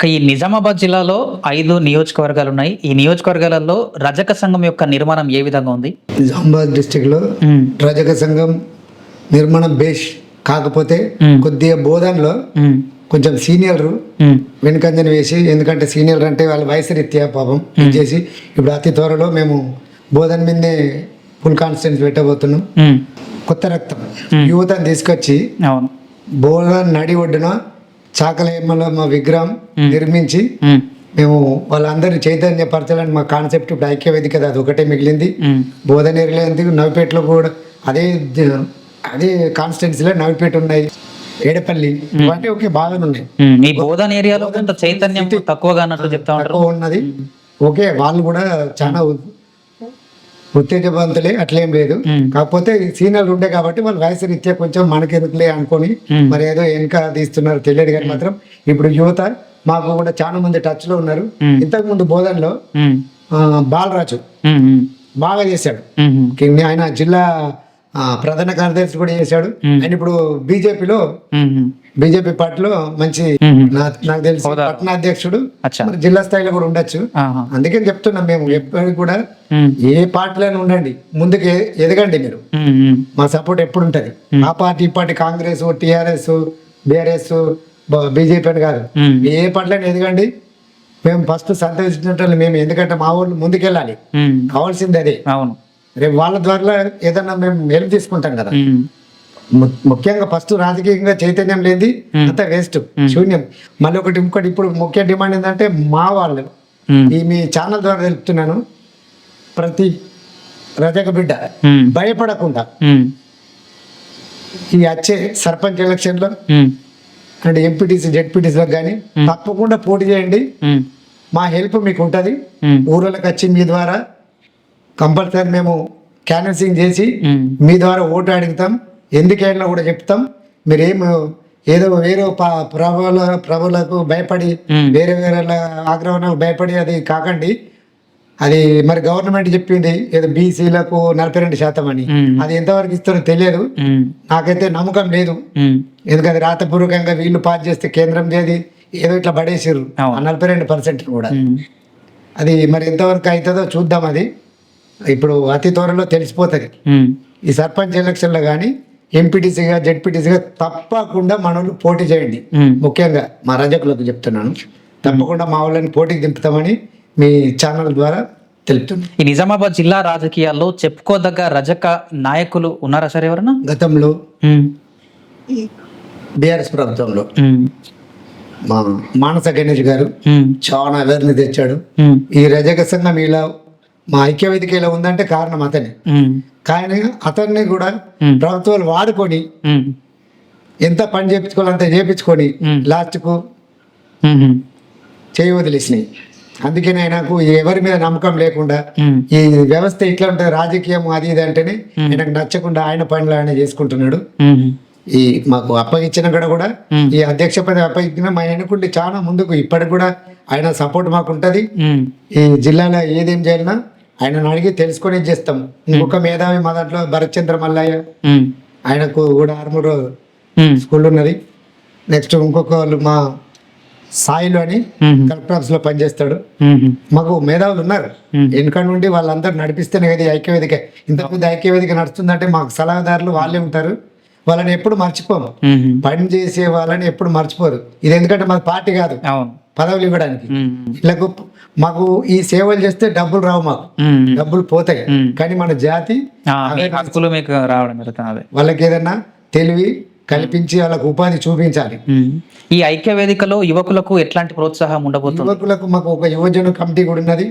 ఇక ఈ నిజామాబాద్ జిల్లాలో ఐదు నియోజకవర్గాలు ఉన్నాయి. ఈ నియోజకవర్గాలలో రజక సంఘం యొక్క నిర్మాణం ఏ విధంగా ఉంది? నిజామాబాద్ డిస్టిక్లో రజక సంఘం నిర్మాణం బేష్ కాకపోతే. కొద్దిగా బోధనలో కొంచెం సీనియర్ వెనుకంజన వేసి ఎందుకంటే సీనియర్ అంటే వాళ్ళ వయసు రీత్యా పాపం చేసి ఇప్పుడు అతి త్వరలో మేము బోధన మీదే ఫుల్ కాన్స్టెన్స్ పెట్టబోతున్నాం. కొత్త రక్తం. యువతను తీసుకొచ్చి బోధన నడి ఒడ్డున చాకలేమలో మా విగ్రహం నిర్మించి మేము. వాళ్ళందరినీ చైతన్యపరచాలని మా కాన్సెప్ట్ ఇప్పుడు వేదిక అది ఒకటే మిగిలింది. ఉమ్, బోధన ఏరియాలో నవిపేటలో కూడా అదే అదే కాన్స్టిట్యున్సీలో నవిపేట ఉన్నాయి. ఏడపల్లి ఇవన్నీ ఓకే బాగానే ఉన్నాయి. ఈ బోధన్ ఏరియాలో చైతన్యం తక్కువగా అన్నట్టు చెప్తా ఉంటారు. ఉన్నది. ఓకే వాళ్ళు కూడా చాలా ఉత్తేజవంతులే అట్లేం లేదు. కాకపోతే సీనియర్ ఉండే కాబట్టి వాళ్ళు వయసు రీత్యా కొంచెం మనకెందుకులే అనుకొని. మరి ఏదో వెనక తీస్తున్నారు తెలియదు కానీ మాత్రం ఇప్పుడు యువత మాకు కూడా చాలా మంది టచ్లో ఉన్నారు. ఇంతకు ముందు బోధనలో బాలరాజు బాగా చేశాడు. ఆయన జిల్లా ప్రధాన కార్యదర్శి కూడా చేశాడు. ఆయన ఇప్పుడు బీజేపీలో బీజేపీ పార్టీలో మంచి నాకు తెలిసి పట్టణాధ్యక్షుడు అచ్చా. మరి జిల్లా స్థాయిలో కూడా ఉండొచ్చు. అందుకని చెప్తున్నాం మేము ఎప్పటికి కూడా ఏ పార్టీలోనే ఉండండి. ముందుకు ఎదగండి మీరు. మా సపోర్ట్ ఎప్పుడు ఉంటది ఆ పార్టీ ఈ party Congress TRS BRS BJP అని కాదు. ఏ పార్టీలోనే ఎదగండి. మేము ఫస్ట్ సంతోషించినట్టు మేము ఎందుకంటే మా ఊళ్ళు ముందుకెళ్ళాలి. కావాల్సింది అదే. అవును. రేపు వాళ్ళ ద్వారా ఏదన్నా మేము హెల్ప్ తీసుకుంటాం కదా. ముఖ్యంగా ఫస్ట్ రాజకీయంగా చైతన్యం లేని అంతా వేస్ట్ శూన్యం. మళ్ళీ ఒకటి ఇంకోటి ఇప్పుడు ముఖ్య డిమాండ్ ఏంటంటే మా వాళ్ళు. ఈ మీ ఛానల్ ద్వారా తెలుపుతున్నాను. ప్రతి రజక బిడ్డ భయపడకుండా ఈ వచ్చే సర్పంచ్ ఎలక్షన్లో ఉమ్, అండ్ ఎంపీటీసీ జెడ్పీటీసీలో కానీ తప్పకుండా పోటీ చేయండి. మా హెల్ప్ మీకు ఉంటుంది. ఊర్లకు వచ్చి మీ ద్వారా కంపల్సరీ మేము క్యాన్వసింగ్ చేసి మీ ద్వారా ఓటు అడుగుతాం. ఎందుకైనా కూడా చెప్తాం. మీరేం ఏదో వేరే ప్రభుల ప్రభులకు భయపడి. వేరే వేరే ఆగ్రహణకు భయపడి అది కాకండి. అది మరి గవర్నమెంట్ చెప్పింది ఏదో బీసీలకు నలభై రెండు శాతం అని. అది ఎంతవరకు ఇస్తారో తెలియదు. నాకైతే నమ్మకం లేదు. ఎందుకంటే రాతపూర్వకంగా వీళ్ళు పాస్ చేస్తే కేంద్రం చేది ఏదో ఇట్లా పడేసారు నలభై రెండు పర్సెంట్ కూడా. అది మరి ఎంతవరకు అవుతుందో చూద్దాం అది. ఇప్పుడు అతి త్వరలో తెలిసిపోతుంది. ఈ సర్పంచ్ ఎలక్షన్లో కానీ ఎంపీటీసీగా జెడ్పీటీసీగా తప్పకుండా మనోళ్ళు పోటీ చేయండి. ముఖ్యంగా మా రజకులకు చెప్తున్నాను. తప్పకుండా మా వాళ్ళని పోటీకి దింపుతామని మీ ఛానల్ ద్వారా తెలుపుతున్నాను. ఈ నిజామాబాద్ జిల్లా రాజకీయాల్లో చెప్పుకోదగ్గ రజక నాయకులు ఉన్నారా సార్ ఎవరన్నా? గతంలో బీఆర్ఎస్ ప్రభుత్వంలో మా మానస గణేష్ గారు చాలా అవేర్నెస్ తెచ్చాడు. ఈ రజక సంఘం ఇలా మా ఐక్యవేదిక ఇలా ఉందంటే కారణం అతనే. కానీ అతన్ని కూడా. ప్రభుత్వాలు వాడుకొని ఎంత పని చేయించుకోవాలి అంత చేయించుకొని. లాస్ట్కు చేయి వదిలేసినాయి. అందుకని ఆయనకు ఎవరి మీద నమ్మకం లేకుండా ఈ వ్యవస్థ ఇట్లా ఉంటుంది రాజకీయం అది ఇది అంటేనే ఆయనకు నచ్చకుండా ఆయన పనులు ఆయన చేసుకుంటున్నాడు. ఈ మాకు అప్పగించిన కూడా కూడా. ఈ అధ్యక్ష పదవి అప్పగించిన మా ఆయనకుంటే చాలా ముందుకు ఇప్పటికి కూడా ఆయన సపోర్ట్ మాకు ఉంటుంది. ఈ జిల్లాలో ఏదేం చేయాలన్నా ఆయనను అడిగి తెలుసుకొని చేస్తాం. ఇంకొక మేధావి మా దాంట్లో భరత్చంద్ర మల్లయ్య. ఆయనకు కూడా ఆర్మూరు స్కూల్ ఉన్నది. నెక్స్ట్ ఇంకొక వాళ్ళు మా సాయిలు అని కలెక్టర్ ఆఫీస్లో పనిచేస్తాడు మాకు మేధావులు ఉన్నారు. వెనుక నుండి వాళ్ళందరూ నడిపిస్తేనే కదా ఐక్యవేదిక. ఇంతకుముందు ఐక్యవేదిక నడుస్తుందంటే మాకు సలహాదారులు వాళ్ళే ఉంటారు. వాళ్ళని ఎప్పుడు మర్చిపోము. పని చేసే వాళ్ళని ఎప్పుడు మర్చిపోరు. ఇది ఎందుకంటే మాది పార్టీ కాదు. పదవులు ఇవ్వడానికి. ఇళ్ళకు మాకు ఈ సేవలు చేస్తే డబ్బులు రావు మాకు. డబ్బులు పోతాయి. కానీ మన జాతి మీకు రావడం జరుగుతుంది వాళ్ళకి ఏదన్నా తెలివి కల్పించి వాళ్ళకు ఉపాధి చూపించాలి. ఈ ఐక్య వేదికలో యువకులకు ఎట్లాంటి ప్రోత్సాహం ఉండబోతుంది? యువకులకు మాకు ఒక యువజన కమిటీ కూడా ఉన్నది.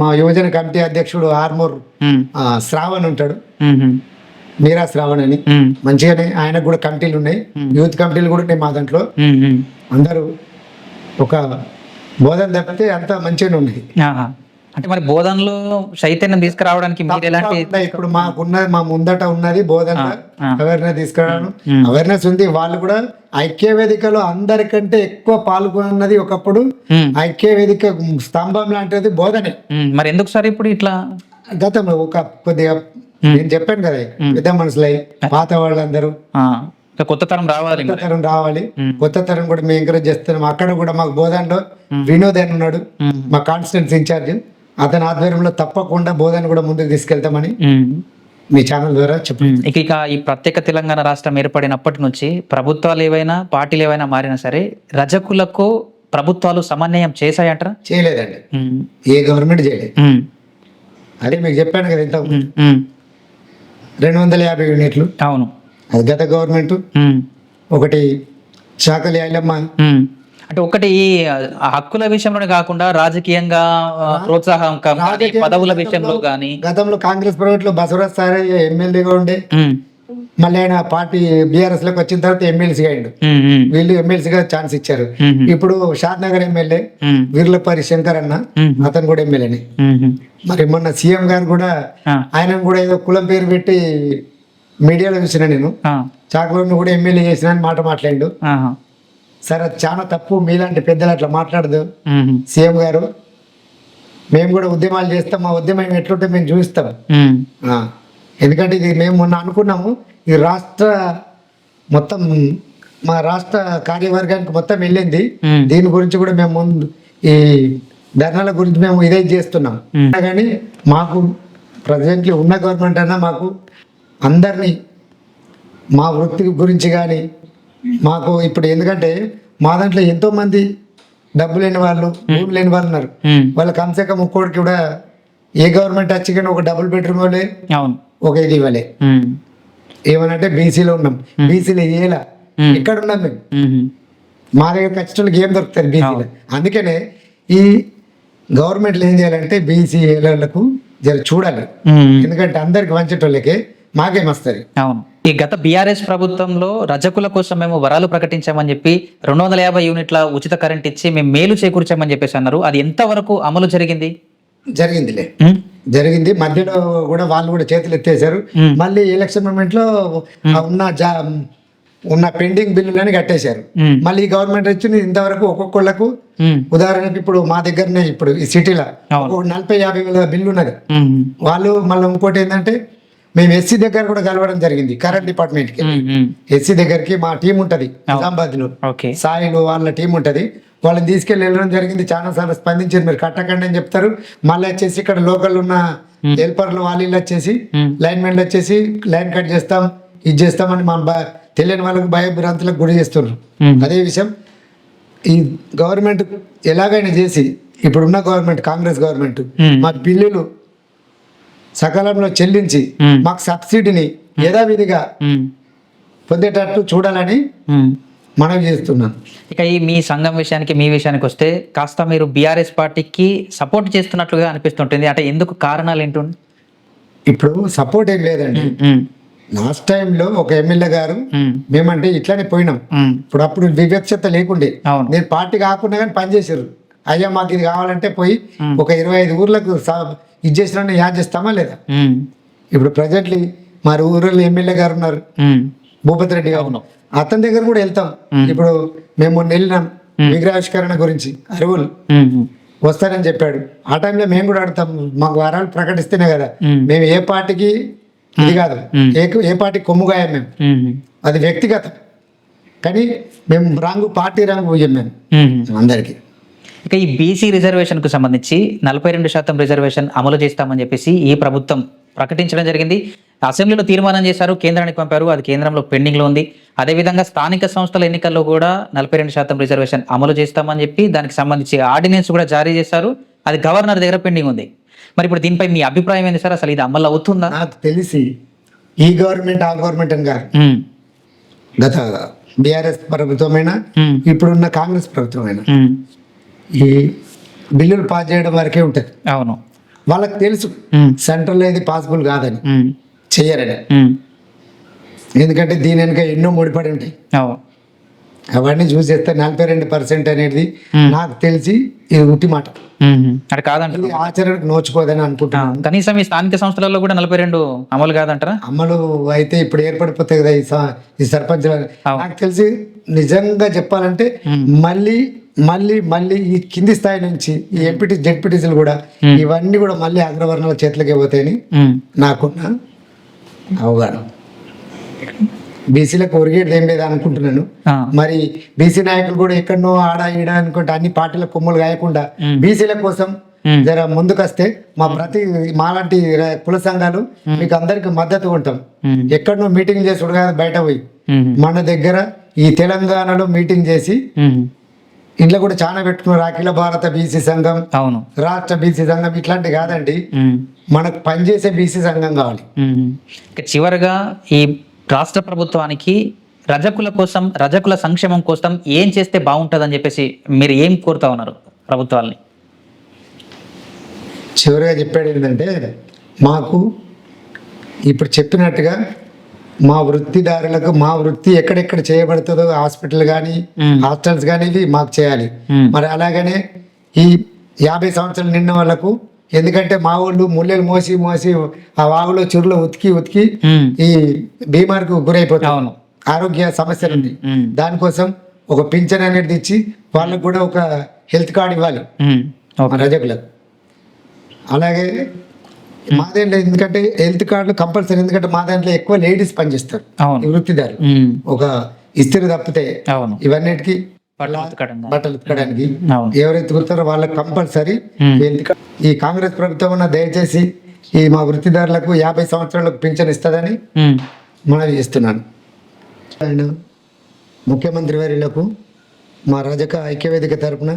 మా యువజన కమిటీ అధ్యక్షుడు ఆర్మూర్ శ్రావణ్ ఉంటాడు. మీరా శ్రావణ్ అని. మంచిగానే ఆయనకు కూడా కమిటీలు ఉన్నాయి. యూత్ కమిటీలు కూడా ఉన్నాయి మా దాంట్లో. అందరూ ఒక బోధన తప్పితే అంతా మంచిగానే ఉన్నాయి ఆహా. అంటే మరి బోధనలో చైతన్యం తీసుకురావడానికి మీరు ఎలాంటి ఇప్పుడు మాకున్న మా ముందట ఉన్నది బోధన. అవేర్నెస్ తీసుకురావడం. అవేర్నెస్ ఉంది. వాళ్ళు కూడా ఐక్య వేదికలో అందరికంటే ఎక్కువ పాల్గొన్నది ఒకప్పుడు. ఐక్య వేదిక స్తంభం లాంటిది బోధనే. మరి ఎందుకు సార్ ఇప్పుడు ఇట్లా? గతంలో ఒక కొద్దిగా నేను చెప్పాను కదా పెద్ద మనుషులై పాత వాళ్ళందరూ. ఇంకా కొత్త తరం రావాలి కొత్త. తరం రావాలి. కొత్త తరం కూడా మేము ఎంకరేజ్ చేస్తున్నాం అక్కడ కూడా మాకు బోధనలో వినోద్ అని ఉన్నాడు. మా కాన్స్టిట్యూన్స్ ఇన్ఛార్జ్ అతని ఆధ్వర్యంలో తప్పకుండా బోధన కూడా ముందుకు తీసుకెళ్తామని. మీ ఛానల్ ద్వారా చెప్పు ఉమ్. ఇక ఈ ప్రత్యేక తెలంగాణ రాష్ట్రం ఏర్పడినప్పటి నుంచి ప్రభుత్వాలు ఏవైనా పార్టీలు ఏవైనా మారినా సరే రజకులకు ప్రభుత్వాలు సమన్వయం చేశాయంటారా చేయలేదండి. ఏ గవర్నమెంట్ చేయలేదు. అదే మీకు చెప్పాను కదా ఇంత. రెండు వందల యాభై యూనిట్లు అవును అది గత గవర్నమెంట్. ఒకటి చాకలి ఐలమ్మ ఉమ్. అంటే ఒకటి ఈ హక్కుల విషయంలోనే కాకుండా రాజకీయంగా ప్రోత్సాహం పదవుల విషయంలో కానీ గతంలో కాంగ్రెస్ ప్రభుత్వంలో బసవరాజ్ సారే ఎమ్మెల్యేగా ఉండే. మళ్ళీ ఆయన పార్టీ బీఆర్ఎస్లోకి వచ్చిన తర్వాత ఎమ్మెల్సీగా అయిండు. ఉమ్. వీళ్ళు ఎమ్మెల్సీగా ఛాన్స్ ఇచ్చారు. ఇప్పుడు Shadnagar MLA um. Veerlapally Shankar అన్న. అతను కూడా ఎమ్మెల్యేని. మరి మొన్న సీఎం గారు కూడా. ఆయన కూడా ఏదో కులం పేరు పెట్టి మీడియాలో చూసిన నేను. చాకులను కూడా ఎమ్మెల్యే చేసిన అని మాట మాట్లాడిండు ఆహా. సరే అది చాలా తప్పు మీలాంటి పెద్దలు అట్లా మాట్లాడదు. సీఎం గారు మేము కూడా ఉద్యమాలు చేస్తాం మా ఉద్యమం ఎట్లుంటే మేము చూపిస్తాం ఎందుకంటే ఇది మేము మొన్న అనుకున్నాము ఈ రాష్ట్ర మొత్తం మా రాష్ట్ర కార్యవర్గానికి మొత్తం వెళ్ళింది. దీని గురించి కూడా మేము ముందు ఈ ధర్నాల గురించి మేము ఇదే చేస్తున్నాం. కానీ మాకు ప్రజెంట్లీ ఉన్న గవర్నమెంట్ అన్నా మాకు అందరినీ మా వృత్తి గురించి కానీ మాకు ఇప్పుడు ఎందుకంటే మా దాంట్లో ఎంతో మంది డబ్బు లేని వాళ్ళు భూమి లేని వాళ్ళు ఉన్నారు. ఉమ్. వాళ్ళ కమ్సే కమ్ ఒక్కోడికి కూడా ఏ గవర్నమెంట్ వచ్చి కానీ ఒక డబుల్ బెడ్రూమ్ ఇవ్వలే ఒక ఇది ఇవ్వలే ఉమ్. ఏమనంటే బీసీలో ఉన్నాం. బీసీలో ఏలా. ఇక్కడ ఉన్నాం మేము. మా దగ్గర ఖచ్చితంగా ఏం దొరుకుతుంది బీసీలో అందుకనే ఈ గవర్నమెంట్లు ఏం చేయాలంటే బీసీ ఏలకు జర చూడాలి. ఎందుకంటే అందరికి వంచేటోళ్ళకి మాకేం వస్తుంది అవును. ఈ గత బీఆర్ఎస్ ప్రభుత్వంలో రజకుల కోసం మేము వరాలు ప్రకటించామని చెప్పి రెండు వందల యాభై యూనిట్ల ఉచిత కరెంట్ ఇచ్చి మేము మేలు చేకూర్చామని చెప్పేసి అన్నారు. అది ఎంతవరకు అమలు జరిగింది? జరిగిందిలే. జరిగింది. మధ్యలో కూడా వాళ్ళు కూడా చేతులు ఎత్తేసారు. మళ్ళీ ఎలక్షన్ మూమెంట్లో ఉన్న జా ఉన్న పెండింగ్ బిల్లులని కట్టేశారు. మళ్ళీ ఈ గవర్నమెంట్ వచ్చింది ఇంతవరకు ఒక్కొక్కళ్ళకు. ఉదాహరణకి ఇప్పుడు మా దగ్గరనే ఇప్పుడు ఈ సిటీలో నలభై యాభై వేల బిల్లు ఉన్నది. వాళ్ళు మళ్ళీ ఇంకోటి ఏంటంటే మేము ఎస్సీ దగ్గర కూడా కలవడం జరిగింది కరెంట్ డిపార్ట్మెంట్కి. ఎస్సీ దగ్గరికి మా టీం ఉంటది నిజామాబాద్లో సాయిలు వాళ్ళ టీం ఉంటది వాళ్ళని తీసుకెళ్ళి వెళ్ళడం జరిగింది చాలా సార్లు స్పందించారు మీరు కట్టకండి అని చెప్తారు మళ్ళీ వచ్చేసి ఇక్కడ లోకల్ ఉన్న హెల్పర్లు వాళ్ళు వచ్చేసి. లైన్ మెన్లు వచ్చేసి లైన్ కట్ చేస్తాం ఇది చేస్తామని మా బ- తెలియని వాళ్ళకి భయభ్రాంతులకు గురి చేస్తున్నారు. అదే విషయం ఈ గవర్నమెంట్ ఎలాగైనా చేసి ఇప్పుడున్న గవర్నమెంట్ కాంగ్రెస్ గవర్నమెంట్. మా బిల్లులు సకాలంలో చెల్లించి. మాకు సబ్సిడీని యథావిధిగా. పొందేటట్టు చూడాలని. మనవి చేస్తున్నాను. ఇక ఈ మీ సంఘం విషయానికి మీ విషయానికి వస్తే కాస్త మీరు బీఆర్ఎస్ పార్టీకి సపోర్ట్ చేస్తున్నట్లుగా అనిపిస్తుంటుంది. అంటే ఎందుకు కారణాలు ఏంటండి ఇప్పుడు సపోర్ట్ ఏం లేదండి. లాస్ట్ టైంలో ఒక ఎమ్మెల్యే గారు మేమంటే ఇట్లానే పోయినాం. ఇప్పుడు అప్పుడు వివక్షత లేకుండే. నేను పార్టీ కాకుండా కానీ పనిచేసారు అయ్యా మాకు ఇది కావాలంటే పోయి. ఒక ఇరవై ఐదు ఊర్లకు ఇది చేసిన యాడ్ చేస్తామా లేదా. ఇప్పుడు ప్రజెంట్లీ మా ఊరిలో ఎమ్మెల్యే గారు ఉన్నారు. భూపతి రెడ్డి గారు. అతని దగ్గర కూడా వెళ్తాం. ఇప్పుడు మేము మొన్న వెళ్ళినాం విగ్రహావిష్కరణ గురించి అరువులు. వస్తారని చెప్పాడు ఆ టైంలో మేము కూడా అడుగుతాం మాకు వారాలు ప్రకటిస్తేనే కదా. మేము ఏ పార్టీకి ఇది కాదు. ఏ ఏ పార్టీ కొమ్ముగాయం మేము. అది వ్యక్తిగతం కానీ మేము రంగు పార్టీ రంగు పోయాం మేము. అందరికి ఇక ఈ బీసీ రిజర్వేషన్కు సంబంధించి నలభై రెండు శాతం రిజర్వేషన్ అమలు చేస్తామని చెప్పేసి ఈ ప్రభుత్వం ప్రకటించడం జరిగింది. అసెంబ్లీలో తీర్మానం చేశారు కేంద్రానికి పంపారు అది కేంద్రంలో పెండింగ్లో ఉంది. అదేవిధంగా స్థానిక సంస్థల ఎన్నికల్లో కూడా నలభై రెండు శాతం రిజర్వేషన్ అమలు చేస్తామని చెప్పి దానికి సంబంధించి ఆర్డినెన్స్ కూడా జారీ చేశారు. అది గవర్నర్ దగ్గర పెండింగ్ ఉంది. మరి ఇప్పుడు దీనిపై మీ అభిప్రాయం ఏంది సార్? అసలు ఇది అమలు అవుతుందా? నాకు తెలిసి ఈ గవర్నమెంట్ ఆ గవర్నమెంట్ అని కాదు. గత బీఆర్ఎస్ ప్రభుత్వమైనా. ఇప్పుడున్న కాంగ్రెస్ ప్రభుత్వమైనా. ఈ బిల్లులు పాస్ చేయడం వరకే ఉంటుంది. అవును. వాళ్ళకి తెలుసు. ఉమ్. సెంట్రల్లో ఇది పాసిబుల్ కాదని. చెయ్యరని. ఎందుకంటే దీని వెనుక ఎన్నో ముడిపడి ఉంటాయి. అవును. అవన్నీ చూసి చేస్తే నలభై రెండు పర్సెంట్ అనేది. నాకు తెలిసి ఇది ఉట్టి మాట. అది కాదంటారు ఇది ఆచరణకు నోచుకోదని అనుకుంటున్నాను కనీసం ఈ స్థానిక సంస్థలలో కూడా నలభై రెండు అమలు కాదంటారా అమలు అయితే ఇప్పుడు ఏర్పడిపోతాయి కదా ఈ సర్పంచ్. నాకు తెలిసి నిజంగా చెప్పాలంటే మళ్ళీ మళ్ళీ మళ్ళీ ఈ కింది స్థాయి నుంచి ఈ ఎంపీటీ జెడ్పీటీసీలు కూడా. ఇవన్నీ కూడా మళ్ళీ అగ్రవర్ణాల చేతులకే పోతాయని. నాకున్న అవగాహన బీసీలకు ఒరిగేది ఏం లేదు అనుకుంటున్నాను మరి బీసీ నాయకులు కూడా ఎక్కడనో ఆడ ఈడ అనుకుంటే అన్ని పార్టీల కొమ్ములు కాయకుండా. బీసీల కోసం. జర ముందుకొస్తే మా ప్రతి మాలాంటి కుల సంఘాలు మీకు అందరికి మద్దతు ఉంటాం. ఎక్కడనో మీటింగ్ చేసుడు కాదు బయట పోయి. మన దగ్గర ఈ తెలంగాణలో మీటింగ్ చేసి. ఇంట్లో కూడా చాలా పెట్టుకున్నారు అఖిల భారత బీసీ సంఘం అవును రాష్ట్ర బీసీ సంఘం ఇట్లాంటి కాదండి. మనకు పనిచేసే బీసీ సంఘం కావాలి చివరగా ఈ రాష్ట్ర ప్రభుత్వానికి రజకుల కోసం రజకుల సంక్షేమం కోసం ఏం చేస్తే బాగుంటుందని చెప్పేసి మీరు ఏం కోరుతా ఉన్నారు ప్రభుత్వాల్ని చివరిగా చెప్పాడు ఏంటంటే మాకు ఇప్పుడు చెప్పినట్టుగా మా వృత్తిదారులకు మా వృత్తి ఎక్కడెక్కడ చేయబడుతుందో హాస్పిటల్ కానీ. హాస్టల్స్ కానీ ఇవి మాకు చేయాలి. మరి అలాగనే ఈ యాభై సంవత్సరాలు నిన్న వాళ్ళకు ఎందుకంటే మా ఊళ్ళు ముల్లెలు మోసి మోసి ఆ వాగులో చురులో ఉతికి ఉతికి. ఈ బీమార్కు గురైపోతాం అవును. ఆరోగ్య సమస్యలు ఉంది. దానికోసం ఒక పింఛన్ అనేది ఇచ్చి వాళ్ళకు కూడా ఒక హెల్త్ కార్డు ఇవ్వాలి. రజకులకు. అలాగే మా దాంట్లో ఎందుకంటే హెల్త్ కార్డులు కంపల్సరీ ఎందుకంటే మా దాంట్లో ఎక్కువ లేడీస్ పనిచేస్తారు. వృత్తిదారు. ఒక ఇస్త్రీ తప్పితే అవును. ఇవన్నిటికీ బట్టలు ఉతకడానికి. ఎవరైతే ఉతారో వాళ్ళకి కంపల్సరీ ఈ కాంగ్రెస్ ప్రభుత్వం ఉన్న దయచేసి ఈ మా వృత్తిదారులకు యాభై సంవత్సరాలకు పింఛన్ ఇస్తుందని. మనవి చేస్తున్నాను. ఆయన ముఖ్యమంత్రి వర్యులకు మా రజక ఐక్యవేదిక తరపున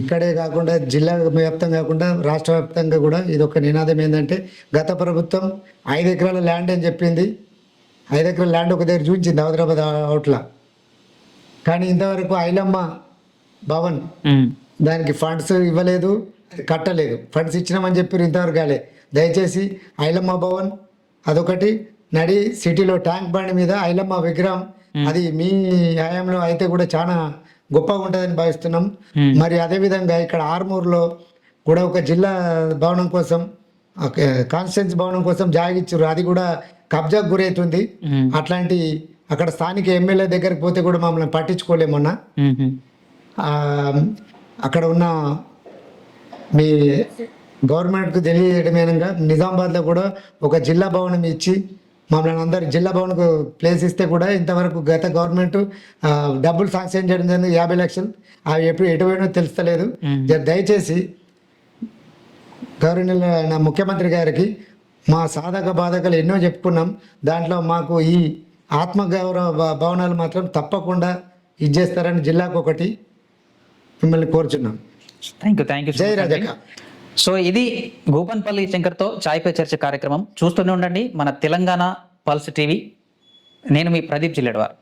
ఇక్కడే కాకుండా జిల్లా వ్యాప్తం కాకుండా రాష్ట్ర వ్యాప్తంగా కూడా ఇది ఒక నినాదం ఏంటంటే గత ప్రభుత్వం ఐదు ఎకరాల ల్యాండ్ అని చెప్పింది. ఐదు ఎకరాల ల్యాండ్ ఒక దగ్గర చూపించింది హైదరాబాద్ అవుట్లా. కానీ ఇంతవరకు ఐలమ్మ భవన్. దానికి ఫండ్స్ ఇవ్వలేదు కట్టలేదు. ఫండ్స్ ఇచ్చినామని చెప్పారు ఇంతవరకు కాలే దయచేసి ఐలమ్మ భవన్ అదొకటి. నడి సిటీలో ట్యాంక్ బండ్ మీద ఐలమ్మ విగ్రహం అది మీ హయాంలో అయితే కూడా చాలా గొప్పగా ఉంటుందని భావిస్తున్నాం. మరి అదేవిధంగా ఇక్కడ ఆర్మూర్లో కూడా ఒక జిల్లా భవనం కోసం కాన్స్టిట్యున్సీ భవనం కోసం జాగిచ్చారు అది కూడా కబ్జాకు గురవుతుంది. అట్లాంటి అక్కడ స్థానిక ఎమ్మెల్యే దగ్గరికి పోతే కూడా మమ్మల్ని పట్టించుకోలేమన్నా అక్కడ ఉన్న మీ గవర్నమెంట్కు తెలియజేయడమేనంగా నిజామాబాద్లో కూడా ఒక జిల్లా భవనం ఇచ్చి మమ్మల్ని అందరు జిల్లా భవన్కు ప్లేస్ ఇస్తే కూడా ఇంతవరకు గత గవర్నమెంట్ డబ్బులు శాంక్షన్ చేయడం జరిగింది యాభై లక్షలు. అవి ఎప్పుడు ఎటు పోయినో తెలుస్తలేదు. దయచేసి గవర్నర్ నా ముఖ్యమంత్రి గారికి మా సాధక బాధకాలు ఎన్నో చెప్పుకున్నాం. దాంట్లో మాకు ఈ ఆత్మగౌరవ భవనాలు మాత్రం తప్పకుండా ఇచ్చేస్తారని జిల్లాకు ఒకటి మిమ్మల్ని కోరుచున్నాం. థ్యాంక్ యూ థ్యాంక్ యూ జై రజక సో ఇది గోపన్పల్లి శంకర్తో చాయ్ పే చర్చ కార్యక్రమం. చూస్తూనే ఉండండి మన తెలంగాణ పల్స్ టీవీ. నేను మీ ప్రదీప్ జిల్లెడ్వార్.